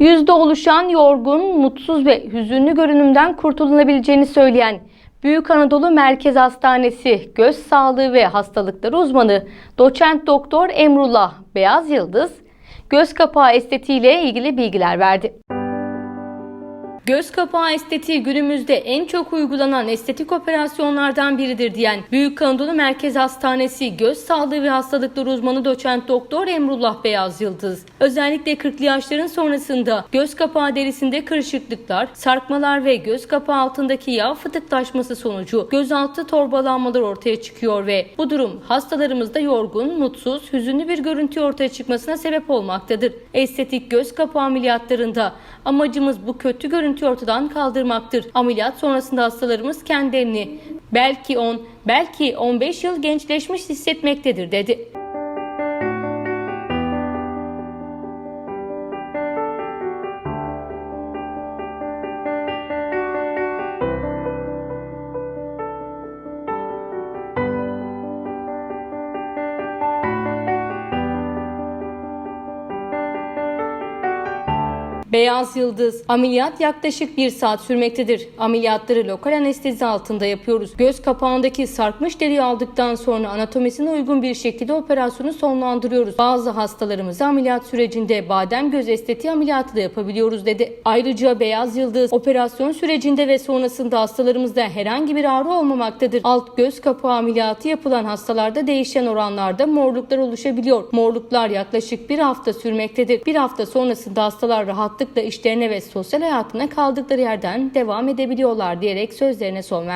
Yüzde oluşan yorgun, mutsuz ve hüzünlü görünümden kurtulunabileceğini söyleyen Büyük Anadolu Merkez Hastanesi Göz Sağlığı ve Hastalıkları uzmanı doçent doktor Emrullah Beyaz Yıldız göz kapağı estetiğiyle ilgili bilgiler verdi. Göz kapağı estetiği günümüzde en çok uygulanan estetik operasyonlardan biridir diyen Büyük Anadolu Merkez Hastanesi Göz Sağlığı ve Hastalıkları uzmanı doçent doktor Emrullah Beyaz Yıldız. Özellikle 40'lı yaşların sonrasında göz kapağı derisinde kırışıklıklar, sarkmalar ve göz kapağı altındaki yağ fıtıklaşması sonucu gözaltı torbalanmalar ortaya çıkıyor ve bu durum hastalarımızda yorgun, mutsuz, hüzünlü bir görüntü ortaya çıkmasına sebep olmaktadır. Estetik göz kapağı ameliyatlarında amacımız bu kötü görüntüyü ortadan kaldırmaktır. Ameliyat sonrasında hastalarımız kendilerini belki 10, belki 15 yıl gençleşmiş hissetmektedir dedi. Beyaz Yıldız ameliyat yaklaşık bir saat sürmektedir. Ameliyatları lokal anestezi altında yapıyoruz. Göz kapağındaki sarkmış deriyi aldıktan sonra anatomisine uygun bir şekilde operasyonu sonlandırıyoruz. Bazı hastalarımızı ameliyat sürecinde badem göz estetiği ameliyatı da yapabiliyoruz dedi. Ayrıca Beyaz Yıldız operasyon sürecinde ve sonrasında hastalarımızda herhangi bir ağrı olmamaktadır. Alt göz kapağı ameliyatı yapılan hastalarda değişen oranlarda morluklar oluşabiliyor. Morluklar yaklaşık bir hafta sürmektedir. Bir hafta sonrasında hastalar rahatlıkla işlerine ve sosyal hayatına kaldıkları yerden devam edebiliyorlar diyerek sözlerine son verdi.